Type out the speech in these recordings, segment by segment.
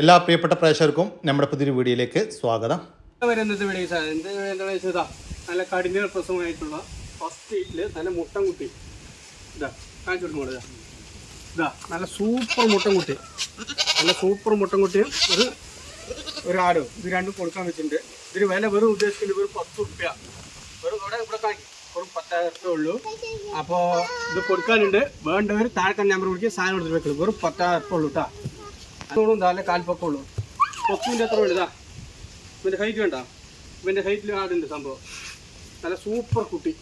എല്ലാ പ്രിയപ്പെട്ട പ്രേക്ഷകർക്കും നമ്മുടെ പുതിയൊരു വീഡിയോയിലേക്ക് സ്വാഗതം. നല്ല കഠിന പ്രസവമായിട്ടുള്ള ഫസ്റ്റ് നല്ല മുട്ടൻ കുട്ടി. ഇതാ നല്ല സൂപ്പർ മുട്ടൻ കുട്ടി. നല്ല സൂപ്പർ മുട്ടൻ കുട്ടിയും ഒരു ഒരു ആടും ഇത് രണ്ടും കൊടുക്കാൻ വെച്ചിട്ടുണ്ട്. ഇതിന് വില വെറും ഉദ്ദേശിക്കുന്നത് വെറും പത്ത് റുപ്യ വെറും ഇവിടെ ഇവിടെ കാണിക്കും. വെറും പത്തായിരം റുപ്യ ഉള്ളൂ. അപ്പോൾ ഇത് കൊടുക്കാനുണ്ട്. വേണ്ടവർ താഴെ നമ്പർ വിളിക്കുക സാധനം എടുത്തിട്ട് വെക്കുള്ളൂ വെറും പത്തായിരം ഉള്ളൂ കേട്ടോ അതോടും നല്ല കാൽപ്പൊക്കമുള്ളൂ എത്ര ഉണ്ട് ഇതാ. ഇവന്റെ ഹൈറ്റ് വേണ്ട ഇവന്റെ ഹൈറ്റിൽ ആടുണ്ട് സംഭവം. നല്ല സൂപ്പർ കുട്ടി.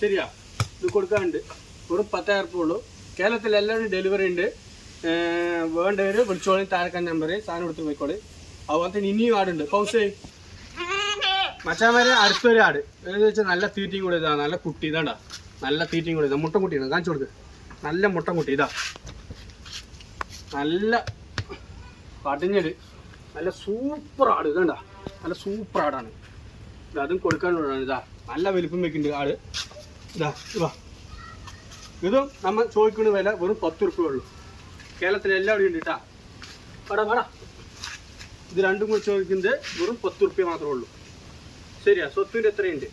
ശരിയാ? ഇത് കൊടുക്കാനുണ്ട്. വെറും പത്തായിരം ഉറുപ്പ ഉള്ളൂ. കേരളത്തിൽ എല്ലാവരും ഡെലിവറി ഉണ്ട്. വേണ്ടവർ വിളിച്ചോളി താഴെക്കാൻ നമ്പർ സാധനം എടുത്ത് പോയിക്കോളി. അതുപോലെ തന്നെ ഇനിയും ആടുണ്ട്. പൗസേ മച്ചാമാരെ അടുത്തൊരു ആട്. എന്ന് വെച്ചാൽ നല്ല തീറ്റയും കൂടെ ഇതാ. നല്ല കുട്ടി ഇതാണ്ടാ. നല്ല തീറ്റയും കൂടെ ഇതാ. മുട്ടൻ കുട്ടിയാണ്. കാണിച്ചു കൊടുക്ക്. നല്ല മുട്ടൻ കുട്ടി ഇതാ. നല്ല കടിഞ്ഞത് നല്ല സൂപ്പർ ആട് ഇതണ്ട നല്ല സൂപ്പർ ആടാണ്. ഇത് അതും കൊടുക്കാനുള്ളതാണ് ഇതാ. നല്ല വലിപ്പം വെക്കുന്നുണ്ട് ആട്. ഇതാ ഇതാ ഇതും നമ്മൾ ചോദിക്കുന്ന വില വെറും പത്ത് ഉറുപ്പ്യ ഉള്ളൂ. കേരളത്തിൽ എല്ലാവരും ഉണ്ട് കേട്ടാ. പടാ പടാ ഇത് രണ്ടും കൂടി ചോദിക്കുന്നത് വെറും പത്ത് ഉറുപ്പ്യ മാത്രമേ ഉള്ളൂ. ശരിയാ സ്വത്തിന്റെ എത്രയുണ്ട്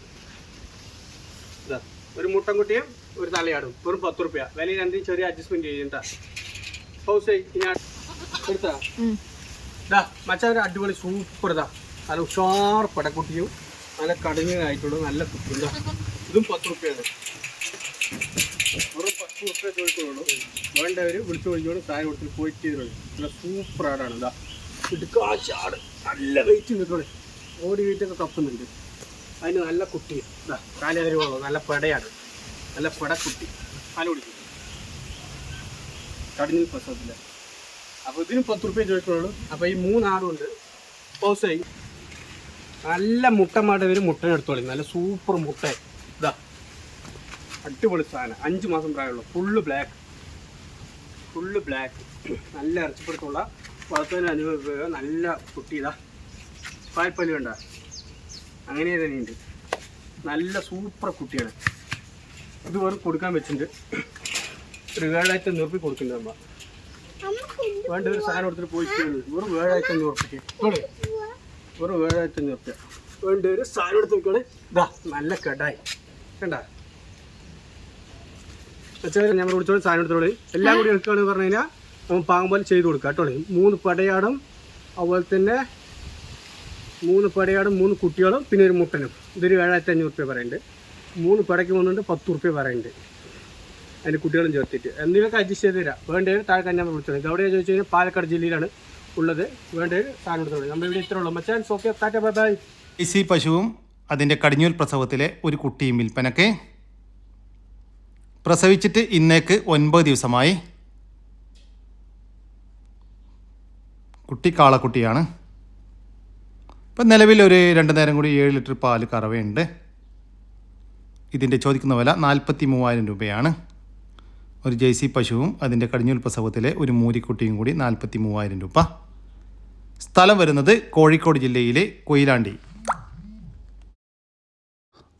ഇതാ ഒരു മുട്ടൻകുട്ടിയും ഒരു തലയാടും. വെറും പത്ത് ഉറുപ്പ്യ. വില രണ്ടും ചെറിയ അഡ്ജസ്റ്റ്മെന്റ് ചെയ്യുന്നുണ്ടാ ഹൗസ് ഞാൻ എടുത്താ ഇതാ മച്ചാൻ അടിപൊളി സൂപ്പർ ഇതാ നല്ല ഉഷാർ പടക്കുട്ടിയും നല്ല കടുങ്ങായിട്ടുള്ള നല്ല കുട്ടി ഇതാ ഇതും പത്ത് റുപ്യാണ്. വെറും പത്ത് റുപ്യ ചോദിക്കുള്ളൂ വേണ്ടവർ വിളിച്ചു വിളിച്ചോട് താഴെ കൊടുത്ത് പോയിട്ട് നല്ല സൂപ്പർ ആടാണ് ഇതാ ഇടുക്കാശാട് നല്ല വെയിറ്റ് നിൽക്കണേ ഓടി വെയിറ്റൊക്കെ കപ്പുന്നുണ്ട്. അതിന് നല്ല കുട്ടി. ഇതാ കാലതിരുവുള്ളൂ നല്ല പെടയാണ്. നല്ല പെടക്കുട്ടി. പാൽ കുടിക്കും കടിഞ്ഞിൽ പ്രസവത്തില്ല അപ്പോൾ ഇതിന് പത്ത് റുപ്യ ചോദിക്കുള്ളൂ അപ്പോൾ ഈ മൂന്നാടുണ്ട് പൗസായി നല്ല മുട്ടമായിട്ട് ഇവർ മുട്ട എടുത്തോളി. നല്ല സൂപ്പർ മുട്ട. ഇതാ. അടിപൊളി സാധനം. അഞ്ച് മാസം പ്രായമുള്ളൂ. ഫുള്ള് ബ്ലാക്ക് ഫുള്ള് ബ്ലാക്ക് നല്ല ഇറച്ചിപ്പെടുത്തുള്ള വളർത്തുന്നതിന് അനുഭവ നല്ല കുട്ടി. ഇതാ. പാൽപ്പല്ലി വേണ്ട. അങ്ങനെ തന്നെയുണ്ട് നല്ല സൂപ്പർ കുട്ടിയാണ്. ഇത് വെറും കൊടുക്കാൻ വെച്ചിട്ടുണ്ട്. ഏഴായിരത്തി നിർപ്പി കൊടുക്കുന്നുണ്ട് അമ്മ വേണ്ട ഒരു സാധനം എടുത്തിട്ട് പോയിട്ട് വെറും ഏഴായിരത്തി അഞ്ഞൂറ് ഉറുപ്പിക്ക്. ഏഴായിരത്തി അഞ്ഞൂറ് വേണ്ട ഒരു സാധനം എടുത്ത് നോക്കുകയാണ് ഇതാ നല്ല കടായി. കണ്ട? വെച്ചാൽ ഞങ്ങൾ വിളിച്ചോളൂ സാധനം എടുത്തോളൂ. എല്ലാം കൂടി എടുക്കുകയാണെന്ന് പറഞ്ഞു കഴിഞ്ഞാൽ നമ്മൾ പാകം പോലെ ചെയ്ത് കൊടുക്കുക കേട്ടോളൂ മൂന്ന് പടയാടും അതുപോലെ തന്നെ മൂന്ന് പടയാടും മൂന്ന് കുട്ടികളും പിന്നെ ഒരു മുട്ടനും. ഇതൊരു ഏഴായിരത്തി അഞ്ഞൂറ് റുപ്യ പറയുന്നുണ്ട്. മൂന്ന് പടയ്ക്ക് വന്നിട്ട് പത്ത് റുപ്യ പറയുന്നുണ്ട്. അതിന്റെ കുട്ടികളും ചേർത്തിട്ട്. എന്തെങ്കിലുമൊക്കെ അഡ്ജസ്റ്റ് ചെയ്ത് തരാം. വേണ്ടത് താഴെ കന്യാമ വിളിച്ചത് ഇത് എവിടെയാണെന്ന് ചോദിച്ചു കഴിഞ്ഞാൽ പാലക്കാട് ജില്ലയിലാണ് ഉള്ളത്. വേണ്ടത് സാധനം എടുത്തോളൂ നമ്മൾ ഇവിടെ ഇത്ര ഉള്ളൂ. മച്ചാൻ സോക്കെ താറ്റ ബൈ ബൈ. സി പശുവും അതിന്റെ കടിഞ്ഞൂൽ പ്രസവത്തിലെ ഒരു കുട്ടിയും വിൽപ്പനക്ക് പ്രസവിച്ചിട്ട് ഇന്നേക്ക് ഒൻപത് ദിവസമായി. കുട്ടി കാളക്കുട്ടിയാണ്. ഇപ്പം നിലവിൽ ഒരു രണ്ട് നേരം കൂടി ഏഴ് ലിറ്റർ പാൽ കറവയുണ്ട്. ഇതിന്റെ ചോദിക്കുന്ന വില നാൽപ്പത്തി മൂവായിരം രൂപയാണ്. ഒരു ജെയ്സി പശുവും അതിന്റെ കടിഞ്ഞൂൽ പ്രസവത്തിലെ ഒരു മൂരിക്കുട്ടിയും കൂടി നാൽപ്പത്തി മൂവായിരം രൂപ. സ്ഥലം വരുന്നത് കോഴിക്കോട് ജില്ലയിലെ കൊയിലാണ്ടി.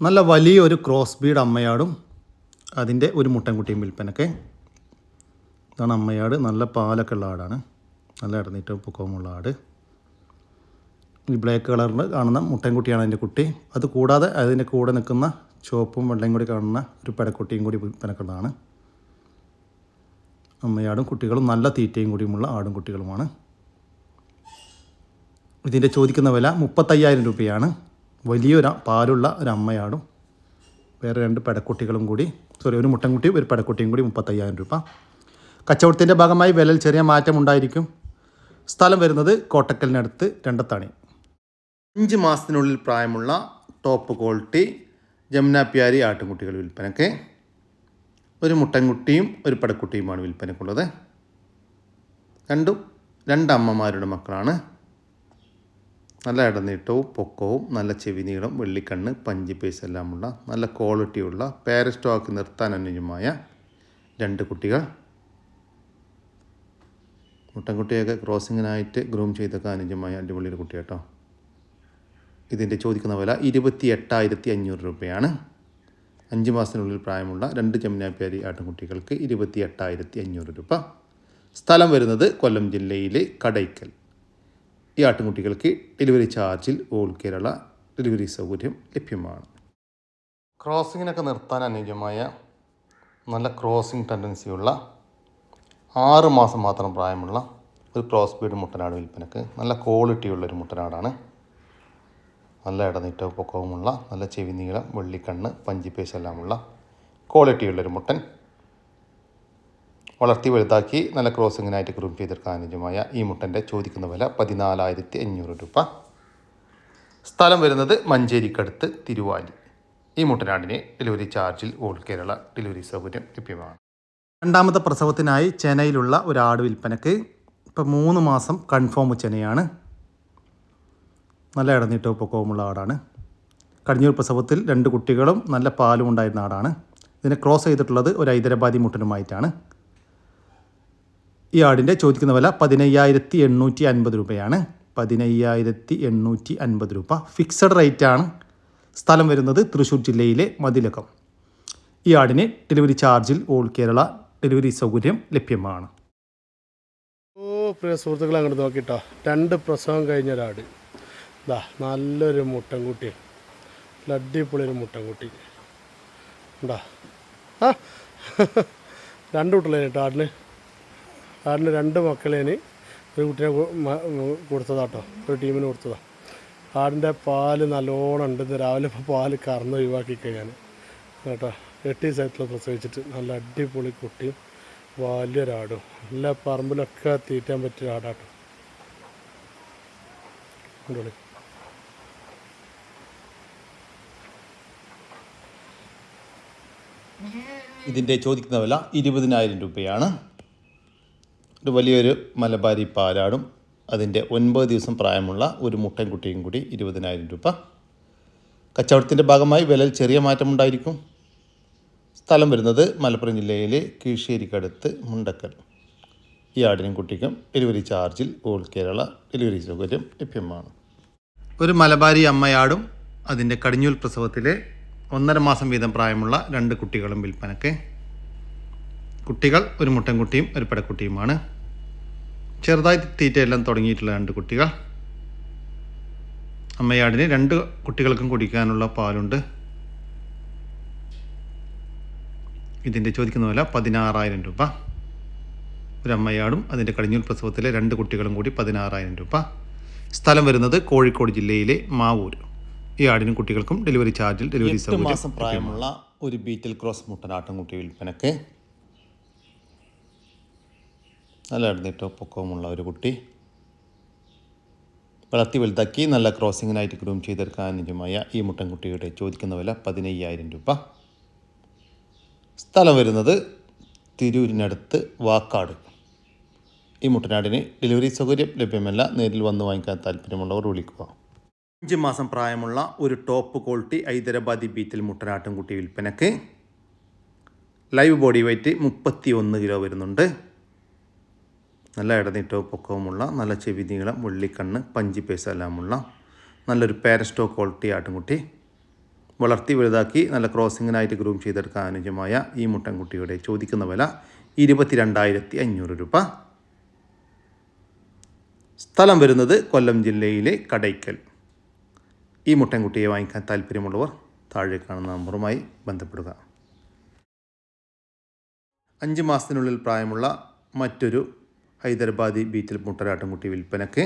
നല്ല വലിയൊരു ക്രോസ് ബീഡ് അമ്മയാടും അതിന്റെ ഒരു മുട്ടൻകുട്ടിയും വിൽപ്പനൊക്കെ. ഇതാണ് അമ്മയാട്. നല്ല പാലൊക്കെ ഉള്ള ആടാണ്. നല്ല ഇടന്നിട്ട് പൊക്കവുമുള്ള ആട്. ഈ ബ്ലാക്ക് കളറിൽ കാണുന്ന മുട്ടൻകുട്ടിയാണ് അതിന്റെ കുട്ടി. അത് കൂടാതെ അതിന്റെ കൂടെ നിൽക്കുന്ന ചുവപ്പും വെള്ളയും കൂടി കാണുന്ന ഒരു പെടക്കുട്ടിയും കൂടി വിൽപ്പനക്കുള്ളതാണ്. അമ്മയാടും കുട്ടികളും നല്ല തീറ്റയും കൂടിയുമുള്ള ആടും കുട്ടികളുമാണ്. ഇതിന്റെ ചോദിക്കുന്ന വില മുപ്പത്തയ്യായിരം രൂപയാണ്. വലിയൊരു പാലുള്ള ഒരു അമ്മയാടും വേറെ രണ്ട് പെടക്കുട്ടികളും കൂടി സോറി ഒരു മുട്ടൻകുട്ടിയും ഒരു പെടക്കുട്ടിയും കൂടി മുപ്പത്തയ്യായിരം രൂപ. കച്ചവടത്തിന്റെ ഭാഗമായി വിലയിൽ ചെറിയ മാറ്റം ഉണ്ടായിരിക്കും. സ്ഥലം വരുന്നത് കോട്ടക്കലിനടുത്ത് രണ്ടത്താണി. അഞ്ച് മാസത്തിനുള്ളിൽ പ്രായമുള്ള ടോപ്പ് ക്വാളിറ്റി ജമുനാപ്യാരി ആട്ടുംകുട്ടികൾ വിൽപ്പനയ്ക്ക് ഒരു മുട്ടൻകുട്ടിയും ഒരു പടക്കുട്ടിയുമാണ് വിൽപ്പനക്കുള്ളത്. രണ്ടും രണ്ട് അമ്മമാരുടെ മക്കളാണ്. നല്ല ഇടനീട്ടവും പൊക്കവും നല്ല ചെവിനീളം വെള്ളിക്കണ്ണ് പഞ്ചി പേസ് എല്ലാമുള്ള നല്ല ക്വാളിറ്റിയുള്ള പാരസ്റ്റോക്ക് നിർത്താൻ അനുയോജ്യമായ രണ്ട് കുട്ടികൾ. മുട്ടൻകുട്ടിയൊക്കെ ക്രോസിങ്ങിനായിട്ട് ഗ്രൂം ചെയ്തൊക്കെ അനുയോജ്യമായ അടിപൊളിയുടെ കുട്ടി കേട്ടോ ഇതിന്റെ ചോദിക്കുന്ന വില ഇരുപത്തി എട്ടായിരത്തി അഞ്ഞൂറ് രൂപയാണ്. അഞ്ച് മാസത്തിനുള്ളിൽ പ്രായമുള്ള രണ്ട് ജമുനാപ്യാരി ആട്ടിൻകുട്ടികൾക്ക് ഇരുപത്തി എട്ടായിരത്തി അഞ്ഞൂറ് രൂപ. സ്ഥലം വരുന്നത് കൊല്ലം ജില്ലയിലെ കടയ്ക്കൽ. ഈ ആട്ടിൻകുട്ടികൾക്ക് ഡെലിവറി ചാർജിൽ ഓൾ കേരള ഡെലിവറി സൗകര്യം ലഭ്യമാണ്. ക്രോസിങ്ങിനൊക്കെ നിർത്താൻ അനുയോജ്യമായ നല്ല ക്രോസിംഗ് ടെൻഡൻസിയുള്ള ആറ് മാസം മാത്രം പ്രായമുള്ള ഒരു ക്രോസ് ബീഡ് മുട്ടനാട് വിൽപ്പനക്ക് നല്ല ക്വാളിറ്റിയുള്ള ഒരു മുട്ടനാടാണ് നല്ല ഇടനീറ്റവും പൊക്കവുമുള്ള നല്ല ചെവി നീളം വെള്ളിക്കണ്ണ് പഞ്ചിപ്പേശെല്ലാമുള്ള ക്വാളിറ്റിയുള്ളൊരു മുട്ടൻ. വളർത്തി വലുതാക്കി നല്ല ക്രോസിങ്ങിനായിട്ട് ഗ്രൂം ചെയ്തെടുക്കാൻ അനുജമായ ഈ മുട്ടന്റെ ചോദിക്കുന്ന വില പതിനാലായിരത്തി അഞ്ഞൂറ് രൂപ. സ്ഥലം വരുന്നത് മഞ്ചേരിക്കടുത്ത് തിരുവാലി. ഈ മുട്ടനാടിന് ഡെലിവറി ചാർജിൽ ഓൾ കേരള ഡെലിവറി സൗകര്യം ലഭ്യമാണ്. രണ്ടാമത്തെ പ്രസവത്തിനായി ചെന്നൈയിലുള്ള ഒരു ആട് വിൽപ്പനക്ക് ഇപ്പം മൂന്ന് മാസം കൺഫേം ചെനയാണ് നല്ല ഇടനീട്ടവും പൊക്കവുമുള്ള ആടാണ്. കടിഞ്ഞൂർ പ്രസവത്തിൽ രണ്ട് കുട്ടികളും നല്ല പാലും ഉണ്ടായിരുന്ന ആടാണ്. ഇതിനെ ക്രോസ് ചെയ്തിട്ടുള്ളത് ഒരു ഹൈദരാബാദി മുട്ടനുമായിട്ടാണ്. ഈ ആടിന്റെ ചോദിക്കുന്ന വില പതിനയ്യായിരത്തി എണ്ണൂറ്റി അൻപത് രൂപയാണ്. പതിനയ്യായിരത്തി എണ്ണൂറ്റി അൻപത് രൂപ. ഫിക്സഡ് റേറ്റാണ്. സ്ഥലം വരുന്നത് തൃശ്ശൂർ ജില്ലയിലെ മതിലകം. ഈ ആടിന് ഡെലിവറി ചാർജിൽ ഓൾ കേരള ഡെലിവറി സൗകര്യം ലഭ്യമാണ്. ഓ പ്രിയ സുഹൃത്തുക്കളെ അങ്ങോട്ട് നോക്കിട്ടോ. രണ്ട് പ്രസവം കഴിഞ്ഞ ഒരാട്. ഇതാ നല്ലൊരു മുട്ടൻകുട്ടി. നല്ല പൊളി ഒരു മുട്ടൻകുട്ടി. ഉണ്ടാ ആ. രണ്ട് കുട്ടികളേന് കേട്ടോ ആടിന്. ആടിന് രണ്ട് മക്കളേന് ഒരു കുട്ടിനെ കൊടുത്തതാട്ടോ ഒരു ടീമിന് കൊടുത്തതാ. ആടിന്റെ പാൽ നല്ലോണം ഉണ്ട്. രാവിലെ ഇപ്പോൾ പാൽ കറന്ന് ഒഴിവാക്കി കഴിഞ്ഞാൽ കേട്ടോ. എട്ടി ദിവസമായിട്ടുള്ള പ്രസവിച്ചിട്ട്. നല്ല അടിപൊളി കുട്ടിയും വലിയൊരാടും നല്ല പറമ്പിലൊക്കെ തീറ്റാൻ പറ്റിയ ആടാട്ടോ അടിപൊളി. ഇതിന്റെ ചോദിക്കുന്ന വില ഇരുപതിനായിരം രൂപയാണ്. ഒരു വലിയൊരു മലബാരി പാലാടും അതിന്റെ ഒൻപത് ദിവസം പ്രായമുള്ള ഒരു മുട്ടൻകുട്ടിയും കൂടി ഇരുപതിനായിരം രൂപ. കച്ചവടത്തിന്റെ ഭാഗമായി വിലയിൽ ചെറിയ മാറ്റമുണ്ടായിരിക്കും സ്ഥലം വരുന്നത് മലപ്പുറം ജില്ലയിലെ കീഴ്ശ്ശേരിക്കടുത്ത് മുണ്ടക്കൽ. ഈ ആടിനും കുട്ടിക്കും ഡെലിവറി ചാർജിൽ ഓൾ കേരള ഡെലിവറി സൗകര്യം ലഭ്യമാണ്. ഒരു മലബാരി അമ്മയാടും അതിന്റെ കടിഞ്ഞൂൽ പ്രസവത്തിലെ ഒന്നര മാസം വീതം പ്രായമുള്ള രണ്ട് കുട്ടികളും വിൽപ്പനക്ക് കുട്ടികൾ ഒരു മുട്ടൻകുട്ടിയും ഒരു പെടക്കുട്ടിയുമാണ്. ചെറുതായി തീറ്റയെല്ലാം തുടങ്ങിയിട്ടുള്ള രണ്ട് കുട്ടികൾ. അമ്മയാടിന് രണ്ട് കുട്ടികൾക്കും കുടിക്കാനുള്ള പാലുണ്ട്. ഇതിന്റെ ചോദിക്കുന്ന വില പതിനാറായിരം രൂപ. ഒരു അമ്മയാടും അതിന്റെ കടിഞ്ഞൂൽ പ്രസവത്തിലെ രണ്ട് കുട്ടികളും കൂടി പതിനാറായിരം രൂപ. സ്ഥലം വരുന്നത് കോഴിക്കോട് ജില്ലയിലെ മാവൂർ ഈ ആടിനും കുട്ടികൾക്കും ഡെലിവറി ചാർജിൽ ഡെലിവറി സൗകര്യം മാസം പ്രായമുള്ള ഒരു ബീറ്റൽ ക്രോസ് മുട്ടനാട്ടുംകുട്ടി വിൽപ്പനക്ക്. നല്ല ഇടന്നിട്ടോ പൊക്കവുമുള്ള ഒരു കുട്ടി. വളർത്തി വലുതാക്കി നല്ല ക്രോസിങ്ങിനായിട്ട് ഗ്രൂം ചെയ്തെടുക്കാൻ അനുജമായ ഈ മുട്ടൻകുട്ടിയുടെ ചോദിക്കുന്ന വില പതിനയ്യായിരം രൂപ. സ്ഥലം വരുന്നത് തിരൂരിനടുത്ത് വാക്കാട്. ഈ മുട്ടനാടിന് ഡെലിവറി സൗകര്യം ലഭ്യമല്ല. നേരിൽ വന്ന് വാങ്ങിക്കാൻ താല്പര്യമുള്ളവർ വിളിക്കുക. അഞ്ച് മാസം പ്രായമുള്ള ഒരു ടോപ്പ് ക്വാളിറ്റി ഹൈദരാബാദി ബീറ്റിൽ മുട്ടനാട്ടുംകുട്ടി വിൽപ്പനക്ക് ലൈവ് ബോഡി വെയ്റ്റ് മുപ്പത്തി ഒന്ന് കിലോ വരുന്നുണ്ട്. നല്ല ഇടനീട്ടവും പൊക്കവുമുള്ള നല്ല ചെവി നീളം വെള്ളിക്കണ്ണ് പഞ്ചി പേസ എല്ലാമുള്ള നല്ലൊരു പാരസ്റ്റോ ക്വാളിറ്റി ആട്ടുംകുട്ടി. വളർത്തി വലുതാക്കി നല്ല ക്രോസിങ്ങിനായിട്ട് ഗ്രൂം ചെയ്തെടുക്കാൻ അനുജമായ ഈ മുട്ടൻകുട്ടിയുടെ ചോദിക്കുന്ന വില ഇരുപത്തി രണ്ടായിരത്തി അഞ്ഞൂറ് രൂപ. സ്ഥലം വരുന്നത് കൊല്ലം ജില്ലയിലെ കടയ്ക്കൽ. ഈ മുട്ടൻകുട്ടിയെ വാങ്ങിക്കാൻ താല്പര്യമുള്ളവർ താഴെ കാണുന്ന നമ്പറുമായി ബന്ധപ്പെടുക. അഞ്ച് മാസത്തിനുള്ളിൽ പ്രായമുള്ള മറ്റൊരു ഹൈദരാബാദി ബീറ്റിൽ മുട്ടരാട്ടുംകുട്ടി വിൽപ്പനക്ക്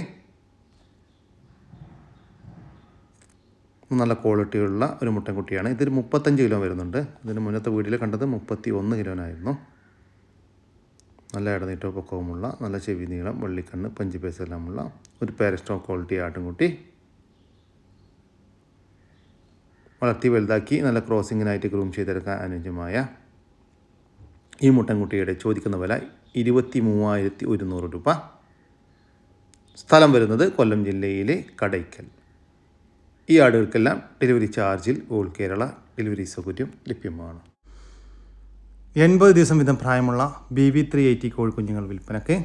നല്ല ക്വാളിറ്റിയുള്ള ഒരു മുട്ടൻകുട്ടിയാണ്. ഇതിൽ മുപ്പത്തഞ്ച് കിലോ വരുന്നുണ്ട്. ഇതിന് മുന്നത്തെ വീട്ടിൽ കണ്ടത് മുപ്പത്തി ഒന്ന് കിലോനായിരുന്നു. നല്ല ഇടനീട്ടവും പൊക്കവുമുള്ള നല്ല ചെവി നീളം വെള്ളിക്കണ്ണ് പഞ്ചിപ്പേസ് എല്ലാമുള്ള ഒരു പാരസ്റ്റോ ക്വാളിറ്റി ആട്ടുംകുട്ടി വളർത്തി വലുതാക്കി നല്ല ക്രോസിങ്ങിനായിട്ട് ഗ്രൂം ചെയ്തെടുക്കാൻ അനുയോജ്യമായ ഈ മുട്ടൻകുട്ടിയുടെ ചോദിക്കുന്ന വില ഇരുപത്തി മൂവായിരത്തി ഒരുന്നൂറ് രൂപ. സ്ഥലം വരുന്നത് കൊല്ലം ജില്ലയിലെ കടയ്ക്കൽ. ഈ ആടുകൾക്കെല്ലാം ഡെലിവറി ചാർജിൽ ഓൾ കേരള ഡെലിവറി സൗകര്യം ലഭ്യമാണ്. എൺപത് ദിവസം വീതം പ്രായമുള്ള ബി വി ത്രീ എയ്റ്റി കോഴിക്കുഞ്ഞുങ്ങൾ വിൽപ്പനക്ക്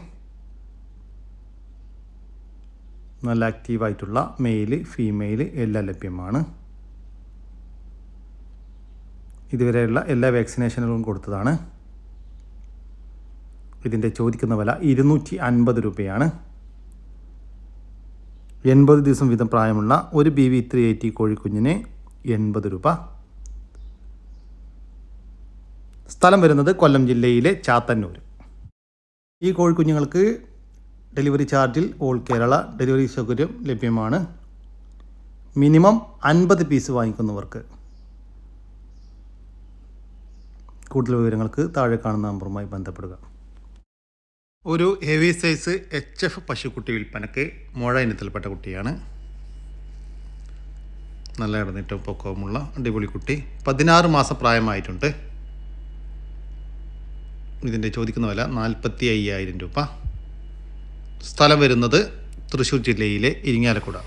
നല്ല ആക്റ്റീവായിട്ടുള്ള മെയിൽ ഫീമെയിൽ എല്ലാം ലഭ്യമാണ്. ഇതുവരെയുള്ള എല്ലാ വാക്സിനേഷനുകളും കൊടുത്തതാണ്. ഇതിന്റെ ചോദിക്കുന്ന വില ഇരുന്നൂറ്റി അൻപത് രൂപയാണ്. എൺപത് ദിവസം വീതം പ്രായമുള്ള ഒരു ബി വി ത്രീ എയ്റ്റി കോഴിക്കുഞ്ഞിന് എൺപത് രൂപ. സ്ഥലം വരുന്നത് കൊല്ലം ജില്ലയിലെ ചാത്തന്നൂർ. ഈ കോഴിക്കുഞ്ഞുങ്ങൾക്ക് ഡെലിവറി ചാർജിൽ ഓൾ കേരള ഡെലിവറി സൗകര്യം ലഭ്യമാണ്. മിനിമം അൻപത് പീസ് വാങ്ങിക്കുന്നവർക്ക് കൂടുതൽ വിവരങ്ങൾക്ക് താഴെ കാണുന്ന നമ്പറുമായി ബന്ധപ്പെടുക. ഒരു ഹെവി സൈസ് എച്ച് എഫ് പശുക്കുട്ടി വിൽപ്പനക്ക് മുഴ ഇനത്തിൽപ്പെട്ട കുട്ടിയാണ്. നല്ല ഇടന്നിട്ടും പൊക്കവുമുള്ള അടിപൊളി കുട്ടി. പതിനാറ് മാസം പ്രായമായിട്ടുണ്ട്. ഇതിന്റെ ചോദിക്കുന്ന വില നാൽപ്പത്തി അയ്യായിരം രൂപ. സ്ഥലം വരുന്നത് തൃശ്ശൂർ ജില്ലയിലെ ഇരിങ്ങാലക്കുട.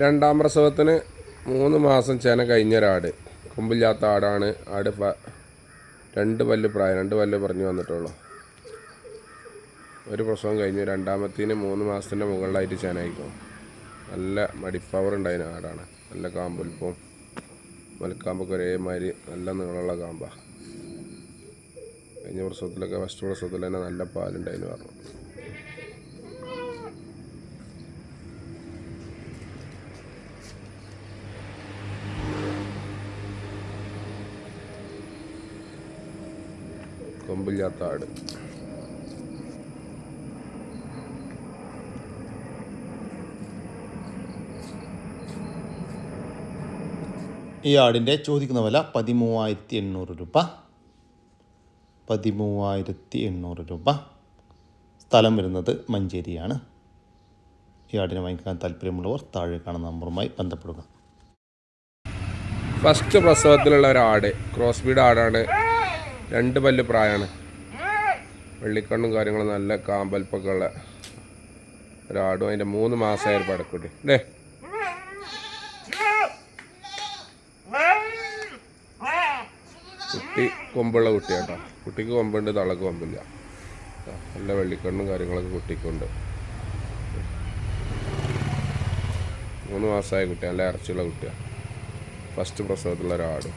രണ്ടാം പ്രസവത്തിന് മൂന്ന് മാസം ചേന കഴിഞ്ഞ ഒരാട്. കൊമ്പില്ലാത്ത ആടാണ്. ആട് രണ്ട് പല്ല് പ്രായം രണ്ട് പല്ല് പറഞ്ഞു വന്നിട്ടുള്ളൂ. ഒരു പ്രസവം കഴിഞ്ഞു രണ്ടാമത്തേന് മൂന്ന് മാസത്തിന്റെ മുകളിലായിട്ട് ചാനായിക്കും നല്ല മടിപ്പവർ ഉണ്ടായിന് ആടാണ്. നല്ല കാമ്പൊലിപ്പവും മലക്കാമ്പൊക്കെ ഒരേമാതിരി നല്ല നീളമുള്ള കാമ്പാണ് കഴിഞ്ഞ പ്രസവത്തിലൊക്കെ ഫസ്റ്റ് പ്രസവത്തിൽ തന്നെ നല്ല പാലുണ്ടായിരുന്നു പറഞ്ഞു. കൊമ്പില്ലാത്ത ആട്. ഈ ആടിന്റെ ചോദിക്കുന്ന വില പതിമൂവായിരത്തി എണ്ണൂറ് രൂപ. പതിമൂവായിരത്തി എണ്ണൂറ് രൂപ. സ്ഥലം വരുന്നത് മഞ്ചേരിയാണ്. ഈ ആടിനെ വാങ്ങിക്കാൻ താല്പര്യമുള്ളവർ താഴെ കാണുന്ന നമ്പറുമായി ബന്ധപ്പെടുക. ഫസ്റ്റ് പ്രസവത്തിലുള്ള ഒരു ആട് ക്രോസ് ബീഡ് ആടാണ്. രണ്ട് പല്ല് പ്രായമാണ് വെള്ളിക്കണ്ണും കാര്യങ്ങളും നല്ല കാമ്പൽപ്പൊക്കെ ഉള്ള ഒരാടും. അതിന്റെ മൂന്ന് മാസമായ ഒരു പടക്കുട്ടി. അല്ലേ കുട്ടി കൊമ്പുള്ള കുട്ടിയാട്ടോ. കുട്ടിക്ക് കൊമ്പുണ്ട് തളക്ക് കൊമ്പില്ല. നല്ല വെള്ളിക്കണ്ണും കാര്യങ്ങളൊക്കെ കുട്ടിക്കുണ്ട്. മൂന്ന് മാസമായ കുട്ടിയാണ് നല്ല ഇറച്ചിയുള്ള കുട്ടിയാണ് ഫസ്റ്റ് പ്രസവത്തിലുള്ള ഒരാട്.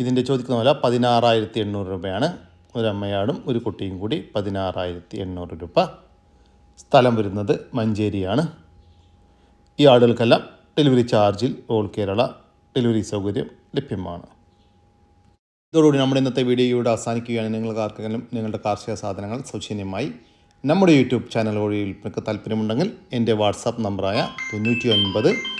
ഇതിന്റെ ചോദിക്കുന്ന വില പതിനാറായിരത്തി എണ്ണൂറ് രൂപയാണ്. ഒരു അമ്മയാടും ഒരു കുട്ടിയും കൂടി പതിനാറായിരത്തി എണ്ണൂറ് രൂപ. സ്ഥലം വരുന്നത് മഞ്ചേരിയാണ്. ഈ ആടുകൾക്കെല്ലാം ഡെലിവറി ചാർജിൽ ഓൾ കേരള ഡെലിവറി സൗകര്യം ലഭ്യമാണ്. ഇതോടുകൂടി നമ്മുടെ ഇന്നത്തെ വീഡിയോ ഇവിടെ അവസാനിക്കുകയാണ്. നിങ്ങൾക്ക് ആർക്കെങ്കിലും നിങ്ങളുടെ കാർഷിക സാധനങ്ങൾ സൗജന്യമായി നമ്മുടെ യൂട്യൂബ് ചാനൽ വഴി വിൽപ്പനക്ക് താല്പര്യമുണ്ടെങ്കിൽ എന്റെ വാട്സാപ്പ് നമ്പറായ തൊണ്ണൂറ്റി ഒൻപത്